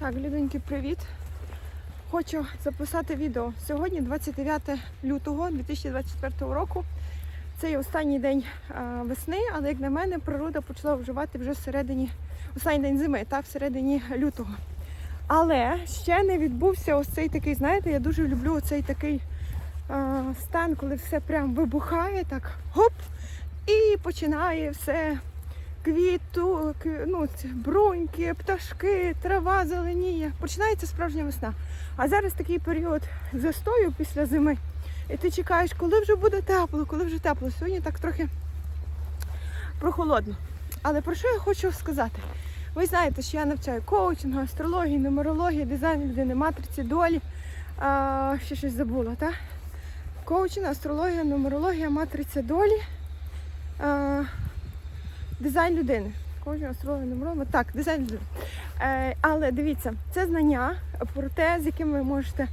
Так, людоньки, привіт! Хочу записати відео. Сьогодні 29 лютого 2024 року. Це є останній день весни, але як на мене, природа почала вживати вже всередині, останній день зими, та всередині лютого. Але ще не відбувся ось цей такий, знаєте, я дуже люблю оцей такий а, стан, коли все прям вибухає, так гоп, і починає все квіту, кві- ну, бруньки, пташки, трава зеленіє. Починається справжня весна. А зараз такий період застою після зими. І ти чекаєш, коли вже буде тепло, коли вже тепло. Сьогодні так трохи прохолодно. Але про що я хочу сказати? Ви знаєте, що я навчаю коучингу, астрології, нумерології, дизайну людини, матриці, долі. А, ще щось забула, так? Коучинг, астрологія, нумерологія, матриця долі. А, дизайн людини. Коучинг, астрологія, нумерологія. Так, дизайн людини. Е, але дивіться, це знання про те, з яким ви можете е,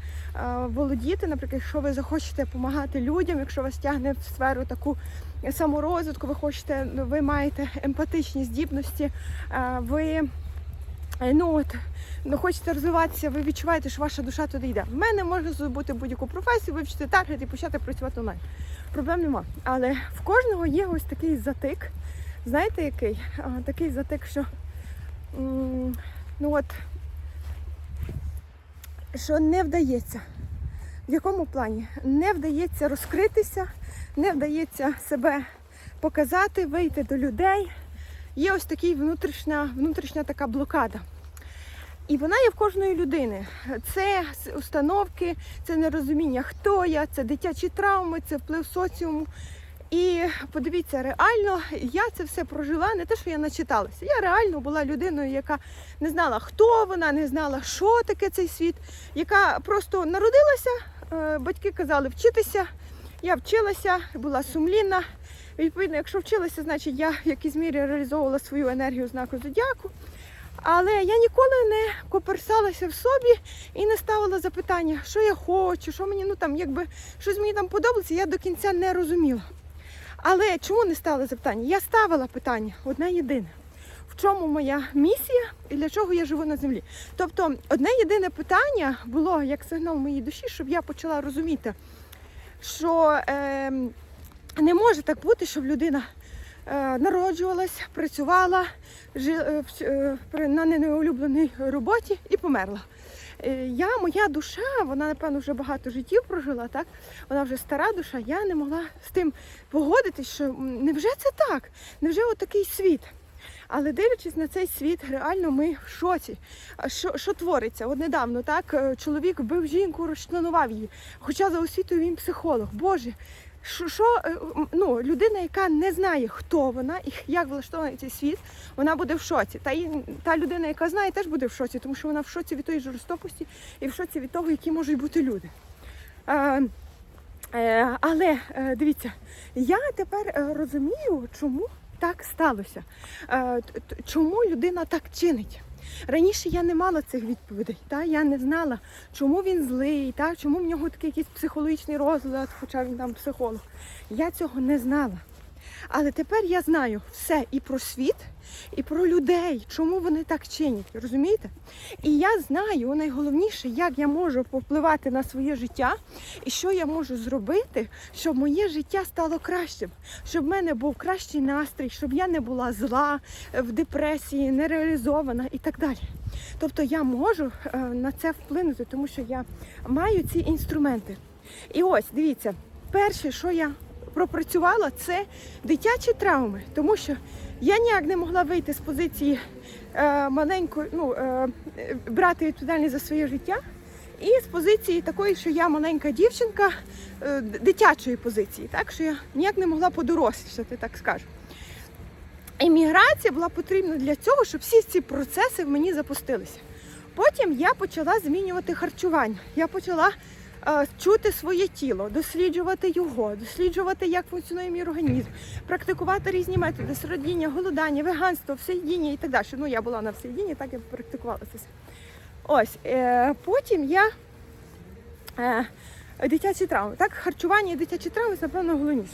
володіти. Наприклад, якщо ви захочете допомагати людям, якщо вас тягне в сферу таку саморозвитку, ви хочете, ви маєте емпатичні здібності, е, ви е, ну от ну, хочете розвиватися, ви відчуваєте, що ваша душа туди йде. В мене можна здобути будь-яку професію, вивчити таргет і почати працювати онлайн. Проблем нема. Але в кожного є ось такий затик. Знаєте який? А, такий затик, що ну от, що не вдається. В якому плані? Не вдається розкритися, не вдається себе показати, вийти до людей. Є ось такий внутрішня, внутрішня така блокада. І вона є в кожної людини. Це установки, це нерозуміння, хто я, це дитячі травми, це вплив соціуму. І подивіться, реально я це все прожила, не те, що я начиталася. Я реально була людиною, яка не знала, хто вона, не знала, що таке цей світ, яка просто народилася, е, батьки казали вчитися. Я вчилася, була сумлінна. Відповідно, якщо вчилася, значить я в якійсь мірі реалізовувала свою енергію знаку зодіаку. Але я ніколи не коперсалася в собі і не ставила запитання, що я хочу, що мені ну там, якби щось мені там подобається, я до кінця не розуміла. Але чому не ставила запитання? Я ставила питання одне єдине. В чому моя місія і для чого я живу на землі? Тобто, одне єдине питання було як сигнал моїй душі, щоб я почала розуміти, що е, не може так бути, щоб людина народжувалась, працювала е, е, на неулюбленій роботі і померла. Е, Я, моя душа, вона, напевно, вже багато життів прожила, так? Вона вже стара душа, я не могла з тим погодитись, що невже це так? Невже отакий світ? Але дивлячись на цей світ, реально ми в шоці. Що, що твориться? От недавно так е, чоловік вбив жінку, розчленував її. Хоча за освітою він психолог. Боже, що, е, ну, людина, яка не знає, хто вона і як влаштований цей світ, вона буде в шоці. Та і та людина, яка знає, теж буде в шоці, тому що вона в шоці від тої жорстокості і в шоці від того, які можуть бути люди. Е, е, але е, дивіться, я тепер розумію, чому так сталося. Чому людина так чинить. Раніше я не мала цих відповідей, та? я не знала, чому він злий, та? чому в нього такий якийсь психологічний розлад, хоча він там психолог. Я цього не знала. Але тепер я знаю все і про світ, і про людей, чому вони так чинять, розумієте? І я знаю найголовніше, як я можу повпливати на своє життя і що я можу зробити, щоб моє життя стало кращим, щоб в мене був кращий настрій, щоб я не була зла, е, в депресії, нереалізована і так далі. Тобто я можу е, на це вплинути, тому що я маю ці інструменти. І ось дивіться, перше, що я пропрацювала, це дитячі травми, тому що я ніяк не могла вийти з позиції е, маленької, ну, е, брати відповідальність за своє життя. І з позиції такої, що я маленька дівчинка, е, дитячої позиції, так що я ніяк не могла подорослішати, так скажу. Еміграція була потрібна для цього, щоб всі ці процеси в мені запустилися. Потім я почала змінювати харчування. Я почала чути своє тіло, досліджувати його, досліджувати, як функціонує мій організм, практикувати різні методи, середіння, голодання, веганство, всеїдіння і так далі. Ну, я була на всеїдінні, так я практикувала це. все. Ось, е, потім я е, дитячі травми. Так, харчування і дитячі травми, це, напевно, головніше.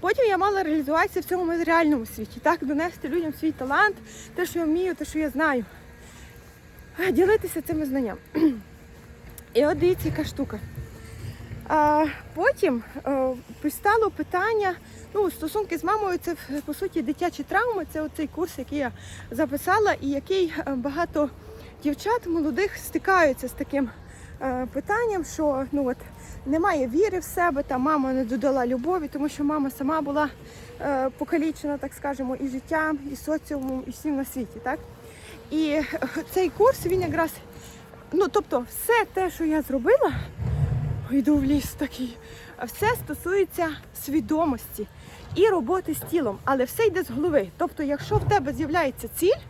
Потім я мала реалізуватися в цьому матеріальному світі, так, донести людям свій талант, те, що я вмію, те, що я знаю. ділитися цими знаннями. І от дивіться, яка штука. А потім е, пристало питання, ну, стосунки з мамою це по суті дитячі травми. Це оцей курс, який я записала, і який е, багато дівчат молодих стикаються з таким е, питанням, що ну от немає віри в себе, та мама не додала любові, тому що мама сама була покалічена, так скажемо, і життям, і соціумом, і всім на світі. Так? І цей курс він якраз, ну тобто, все те, що я зробила, йду в ліс такий, все стосується свідомості і роботи з тілом, але все йде з голови. Тобто, якщо в тебе з'являється ціль,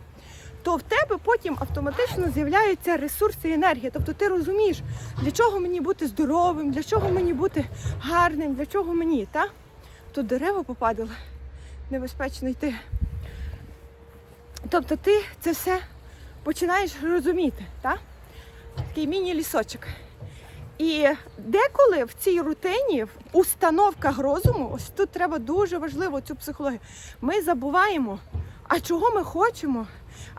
то в тебе потім автоматично з'являються ресурси і енергія. Тобто ти розумієш, для чого мені бути здоровим, для чого мені бути гарним, для чого мені, та? Тут дерева попадали, небезпечно йти. Тобто ти це все починаєш розуміти, так? Такий міні-лісочок. І деколи в цій рутині, в установках розуму, ось тут треба дуже важливо цю психологію. Ми забуваємо, а чого ми хочемо,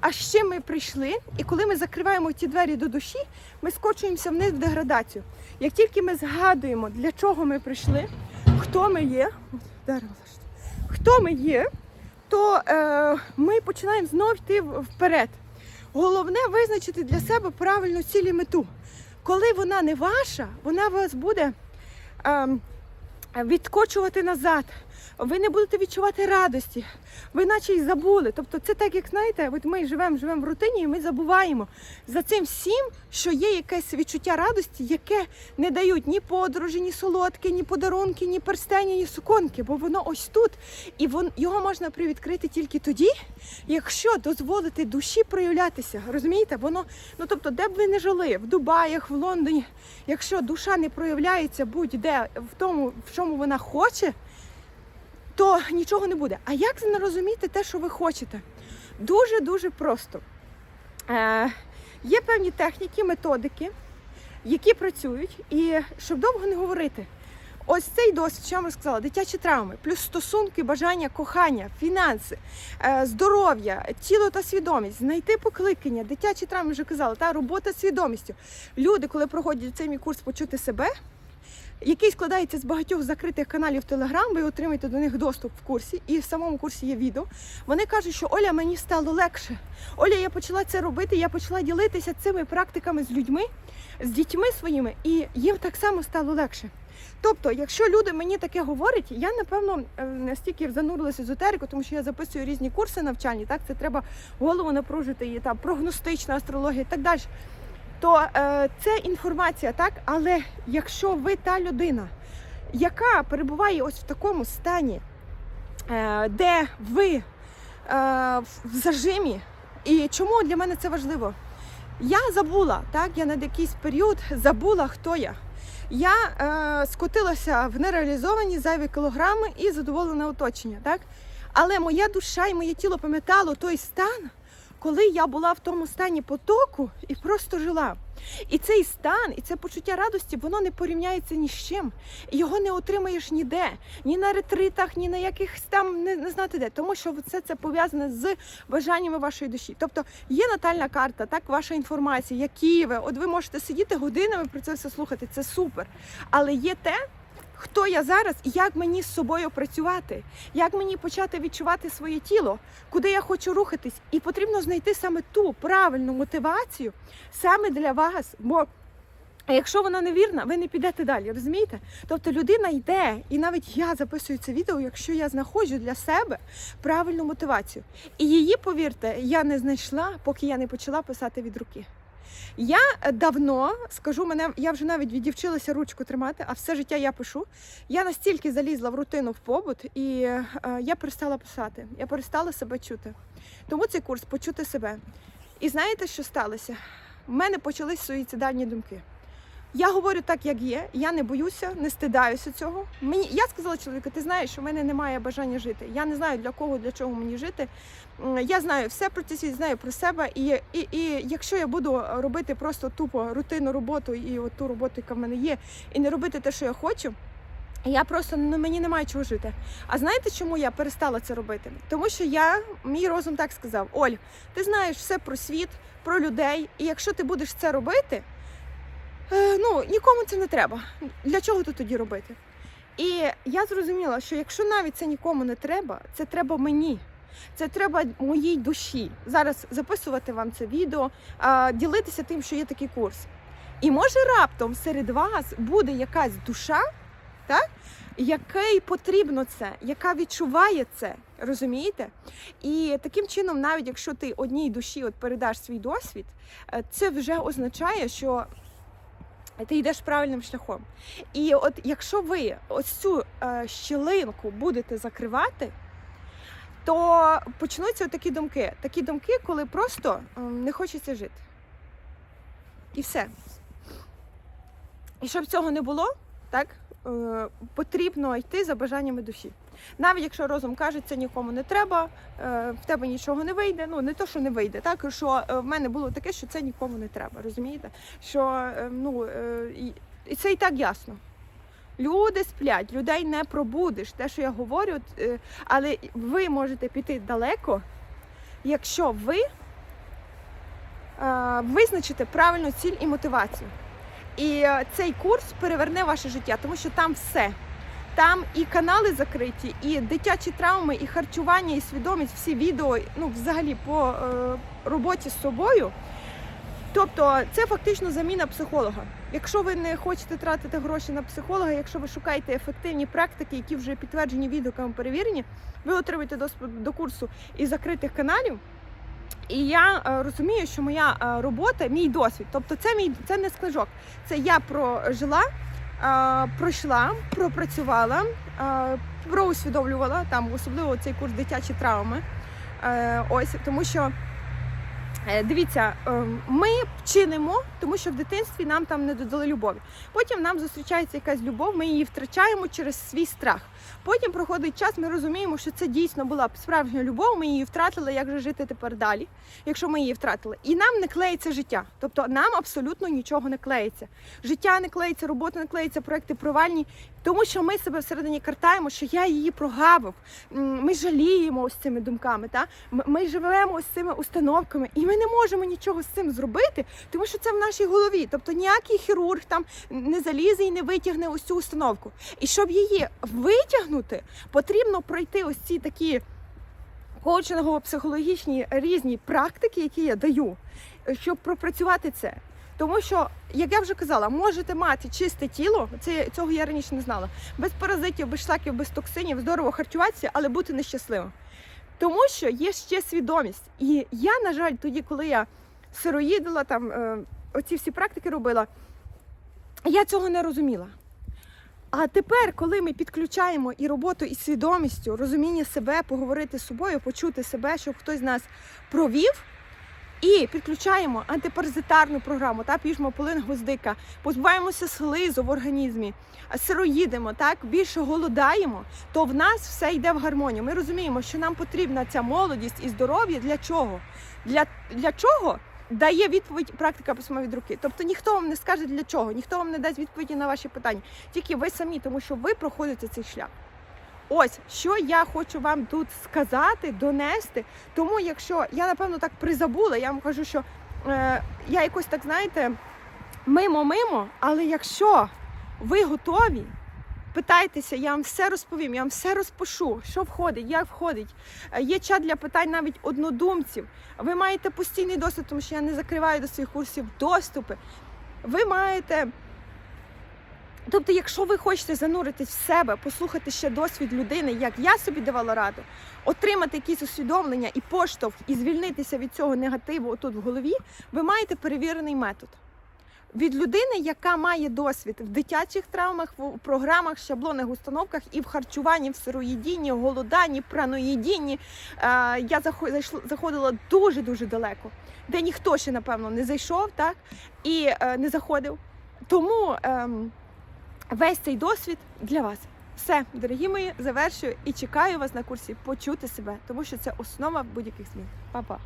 а з чим ми прийшли. І коли ми закриваємо ті двері до душі, ми скочуємося вниз в деградацію. Як тільки ми згадуємо, для чого ми прийшли, хто ми є, хто ми є, то е, ми починаємо знов йти вперед. Головне визначити для себе правильну ціль і мету. Коли вона не ваша, вона вас буде ем, відкочувати назад. Ви не будете відчувати радості, ви наче й забули. Тобто це так, як знаєте, от ми живемо, живемо в рутині, і ми забуваємо за цим всім, що є якесь відчуття радості, яке не дають ні подорожі, ні солодкі, ні подарунки, ні перстені, ні суконки, бо воно ось тут. І вон, його можна привідкрити тільки тоді, якщо дозволити душі проявлятися. Розумієте? Воно, ну тобто, де б ви не жили, в Дубаях, в Лондоні, якщо душа не проявляється будь-де в тому, в чому вона хоче, то нічого не буде. А як зрозуміти те, що ви хочете? Дуже-дуже просто. Е, є певні техніки, методики, які працюють, і щоб довго не говорити. Ось цей досвід, що я вам розказала, дитячі травми, плюс стосунки, бажання, кохання, фінанси, е, здоров'я, тіло та свідомість, знайти покликання, дитячі травми вже казала, та робота з свідомістю. Люди, коли проходять цей мій курс почути себе, який складається з багатьох закритих каналів Телеграм, ви отримаєте до них доступ в курсі, і в самому курсі є відео. Вони кажуть, що Оля, мені стало легше. Оля, я почала це робити, я почала ділитися цими практиками з людьми, з дітьми своїми, і їм так само стало легше. Тобто, якщо люди мені таке говорять, я напевно настільки занурилася езотерику, тому що я записую різні курси навчальні, так це треба голову напружити, і там прогностична астрологія і так далі. То е, це інформація, так, але якщо ви та людина, яка перебуває ось в такому стані, е, де ви е, в зажимі, і чому для мене це важливо? Я забула, так, я на якийсь період забула, хто я. Я е, скотилася в нереалізовані зайві кілограми і задоволене оточення. Так? Але моя душа і моє тіло пам'ятало той стан, коли я була в тому стані потоку і просто жила. І цей стан, і це почуття радості, воно не порівняється ні з чим. Його не отримаєш ніде, ні на ретритах, ні на якихось там не, не знати де, тому що все це пов'язане з бажаннями вашої душі. Тобто є натальна карта, так, ваша інформація, які ви. От ви можете сидіти годинами про це все слухати, це супер. Але є те, хто я зараз і як мені з собою працювати, як мені почати відчувати своє тіло, куди я хочу рухатись. І потрібно знайти саме ту правильну мотивацію саме для вас. Бо якщо вона невірна, ви не підете далі, розумієте? Тобто людина йде, і навіть я записую це відео, якщо я знаходжу для себе правильну мотивацію. І її, повірте, я не знайшла, поки я не почала писати від руки. Я е, давно скажу, мене я вже навіть відівчилася ручку тримати, а все життя я пишу. Я настільки залізла в рутину в побут, і е, я перестала писати. Я перестала себе чути. Тому цей курс почути себе. І знаєте, що сталося? У мене почались суїцидальні думки. Я говорю так, як є. Я не боюся, не стидаюся цього. Мені я сказала чоловіку, ти знаєш, що в мене немає бажання жити. Я не знаю для кого, для чого мені жити. Я знаю все про цей світ, знаю про себе. І, і, і якщо я буду робити просто тупо рутинну роботу і от ту роботу, яка в мене є, і не робити те, що я хочу. Я просто ну, мені немає чого жити. А знаєте, чому я перестала це робити? Тому що я, мій розум так сказав: Оль, ти знаєш все про світ, про людей, і якщо ти будеш це робити, ну нікому це не треба. Для чого тут тоді робити? І я зрозуміла, що якщо навіть це нікому не треба, це треба мені. Це треба моїй душі. Зараз записувати вам це відео, ділитися тим, що є такий курс. І може раптом серед вас буде якась душа, так? який потрібно це, яка відчуває це, розумієте? І таким чином, навіть якщо ти одній душі от передаш свій досвід, е, це вже означає, що ти йдеш правильним шляхом. І от якщо ви ось цю е, щілинку будете закривати, то почнуться такі думки. Такі думки, коли просто ем, не хочеться жити. І все. І щоб цього не було, так, е, потрібно йти за бажаннями душі. Навіть якщо розум каже, це нікому не треба, е, в тебе нічого не вийде. Ну не то, що не вийде, так що е, в мене було таке, що це нікому не треба. Розумієте? Що е, ну і, це і так ясно. Люди сплять, людей не пробудиш. Те, що я говорю, але ви можете піти далеко, якщо ви визначите правильну ціль і мотивацію. І цей курс переверне ваше життя, тому що там все. Там і канали закриті, і дитячі травми, і харчування, і свідомість, всі відео, ну взагалі по е, роботі з собою. Тобто це фактично заміна психолога. Якщо ви не хочете тратити гроші на психолога, якщо ви шукаєте ефективні практики, які вже підтверджені відгуками перевірені, ви отримаєте доступ до курсу із закритих каналів. І я е, розумію, що моя е, робота, мій досвід, тобто це мій це не скажок. Це я прожила, пройшла, пропрацювала, проусвідомлювала там, особливо цей курс дитячі травми. Е, ось тому що. Е, Дивіться, е, ми чинимо, тому що в дитинстві нам там не додали любові. Потім нам зустрічається якась любов, ми її втрачаємо через свій страх. Потім проходить час, ми розуміємо, що це дійсно була справжня любов. Ми її втратили. Як же жити тепер далі, якщо ми її втратили? І нам не клеїться життя. Тобто нам абсолютно нічого не клеїться. Життя не клеїться, робота не клеїться, проекти провальні, тому що ми себе всередині картаємо, що я її прогавив. Ми жаліємо ось цими думками. Та ми живемо ось цими установками, і ми не можемо нічого з цим зробити, тому що це в нашій голові. Тобто ніякий хірург там не залізе і не витягне ось цю установку. І щоб її витягнути, потрібно пройти ось ці такі коучингово-психологічні різні практики, які я даю, щоб пропрацювати це. Тому що, як я вже казала, можете мати чисте тіло, це цього я раніше не знала, без паразитів, без шлаків, без токсинів, здорово харчуватися, але бути нещасливим. Тому що є ще свідомість. І я, на жаль, тоді, коли я сироїдила, там е, оці всі практики робила, я цього не розуміла. А тепер, коли ми підключаємо і роботу із свідомістю, розуміння себе, поговорити з собою, почути себе, щоб хтось з нас провів, і підключаємо антипаразитарну програму, та піжмо полин гвоздика, позбуваємося слизу в організмі, сироїдимо, так більше голодаємо, то в нас все йде в гармонію. Ми розуміємо, що нам потрібна ця молодість і здоров'я для чого? Для, для чого? Дає відповідь практика письма від руки. Тобто ніхто вам не скаже для чого, ніхто вам не дасть відповіді на ваші питання. Тільки ви самі, тому що ви проходите цей шлях. Ось що я хочу вам тут сказати, донести. Тому, якщо я напевно так призабула, я вам кажу, що е, я якось так знаєте, мимо-мимо, але якщо ви готові, питайтеся, я вам все розповім, я вам все розпишу, що входить, як входить. Е, Є чат для питань навіть однодумців. Ви маєте постійний доступ, тому що я не закриваю до своїх курсів доступи. Ви маєте. Тобто, якщо ви хочете зануритись в себе, послухати ще досвід людини, як я собі давала раду, отримати якісь усвідомлення і поштовх, і звільнитися від цього негативу отут в голові, ви маєте перевірений метод. Від людини, яка має досвід в дитячих травмах, в програмах, шаблонних установках і в харчуванні, в сироїдінні, голоданні, праноїдінні. Е, Я заходила дуже-дуже далеко, де ніхто ще, напевно, не зайшов так, і е, не заходив. Тому ем, весь цей досвід для вас. Все, дорогі мої, завершую і чекаю вас на курсі почути себе, тому що це основа будь-яких змін. Па-па!